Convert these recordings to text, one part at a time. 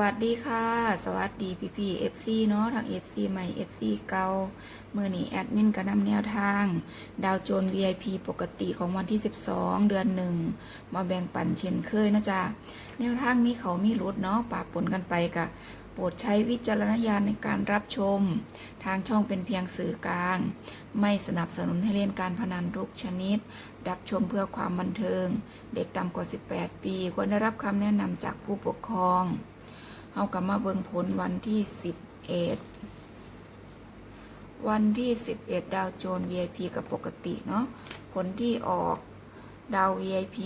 วัสดีค่ะ สวัสดีพี่พี่เอฟซีเนาะทาง FC ใหม่ FC เก่าเมื่อนี้แอดมินก็นำแนวทาง ดาวโจน VIP ปกติของวันที่ 12 เดือนหนึ่งมาแบ่งปันเช่นเคยนะจ๊ะแนวทางนี้เขามีรุดเนาะปะปนกันไปกะโปรดใช้วิจารณญาณในการรับชม ทางช่องเป็นเพียงสื่อกลาง ไม่สนับสนุนให้เล่นการพนันทุกชนิด รับชมเพื่อความบันเทิง เด็กต่ำกว่า 18 ปี ควรได้รับคำแนะนำจากผู้ปกครอง เอากลับมาเบิ่งผลวันที่11วันที่11ดดาวโจน VIP กับปกติเนาะผลที่ออกดาว VIP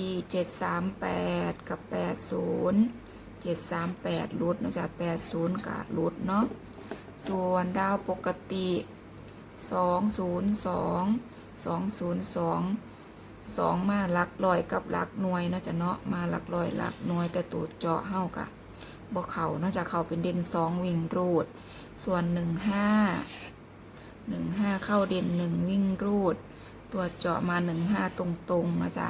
738 กับ 80 738ลุดนะจ๊ะ80กับลุดเนาะส่วนดาวปกติ 202 202สองมาหลักลอยกับหลักหน่วยเนาะจ๊ะเนาะมาหลักลอยหลักหน่วยแต่ตูดเจาะเฮากะ บกเขานอกจากเขาเป็นเด่นสองวิ่งรูด ส่วนหนึ่งห้าหนึ่งห้าเข้าเด่นหนึ่งวิ่งรูด ตัวเจาะมาหนึ่งห้าตรงๆนะจ๊ะ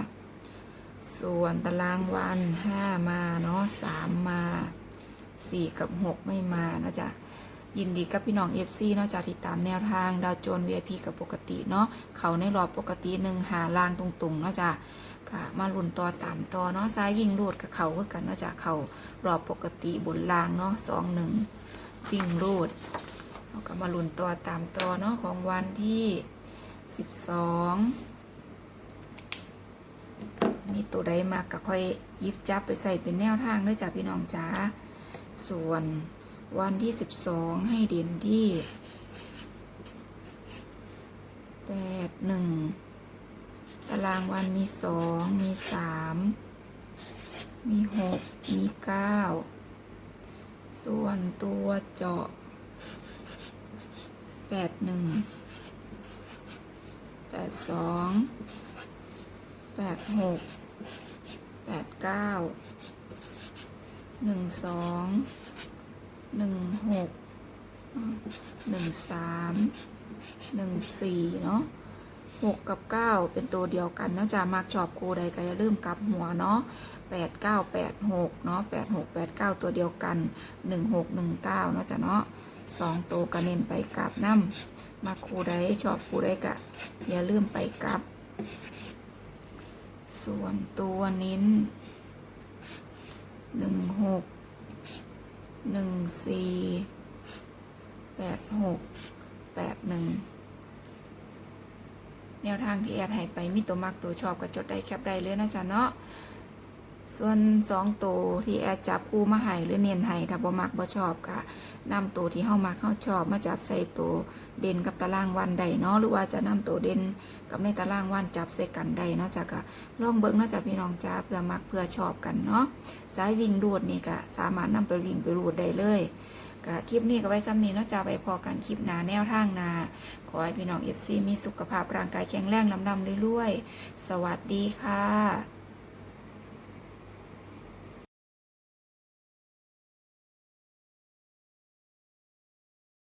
ส่วนตารางวันห้ามาเนาะสามมาสี่กับหกไม่มานะจ๊ะ ยินดีกับพี่น้องเอฟซีเนาะจากติดตามแนวทางดาวโจน VIP กับปกติเนาะเขาในรอบปกติหนึ่งหาลางตรงๆเนาะจ้ะค่ะมาลุ่นต่อตามต่อเนาะซ้ายวิ่งรูดกับเขาคือกันเนาะจ้ะเขารอบปกติบนลางเนาะสองหนึ่งวิ่งรูดเราก็มาลุ่นต่อตามต่อเนาะของวันที่สิบสองมีตัวใดมากก็ค่อยยิบจับไปใส่เป็นแนวทางด้วยจ้ะพี่น้องจ้าส่วน วันที่สิบสองให้เด่นที่แปดหนึ่งตารางวันมีสองมีสามมีหกมีเก้าส่วนตัวเจาะแปดหนึ่งแปดสองแปดหกแปดเก้าหนึ่งสอง หนึ่งหกหนึ่งสามหนึ่งสี่เนาะหกกับเก้าเป็นตัวเดียวกันเนาะจะมักชอบคูใดก็อย่าลืมกลับหัวเนาะแปดเก้าแปดหกเนาะแปดหกแปดเก้าตัวเดียวกันหนึ่งหกหนึ่งเก้าเนาะจ้ะเนาะสองตัวกระเน้นไปกลับน้ำมาคูใดชอบคูใดกะอย่าลืมไปกลับ ส่วนตัวนิ้นหนึ่งหก หนึ่งสี่แปดหกแปดหนึ่งแนวทางที่แอดให้ไปมีตัวมักตัวชอบก็จดได้แคปได้เลยนะจ๊ะเนาะ ส่วนสองตัวที่แอดจับคู่มาให้หรือเนียนให้ถ้าบ่มักบ่ชอบก็นำตัวที่เข้ามาเข้าชอบมาจับใส่ตัวเด่นกับตารางวันใดเนาะหรือว่าจะนำตัวเด่นกับในตารางวันจับใส่กันใดเนาะจ๊ะก็ลองเบิ่งเนาะจ๊ะพี่น้องจ้าเพื่อมักเพื่อชอบกันเนาะสายวิ่งรูดนี่ก็สามารถนำไปวิ่งไปรูดได้เลยก็คลิปนี้ก็ไว้ซ้ำนี้เนอกจากไปพอกันคลิปหนาแนวทางนา ขอให้พี่น้องเอฟซีมีสุขภาพร่างกายแข็งแรงลำดำเรื่อยๆ สวัสดีค่ะ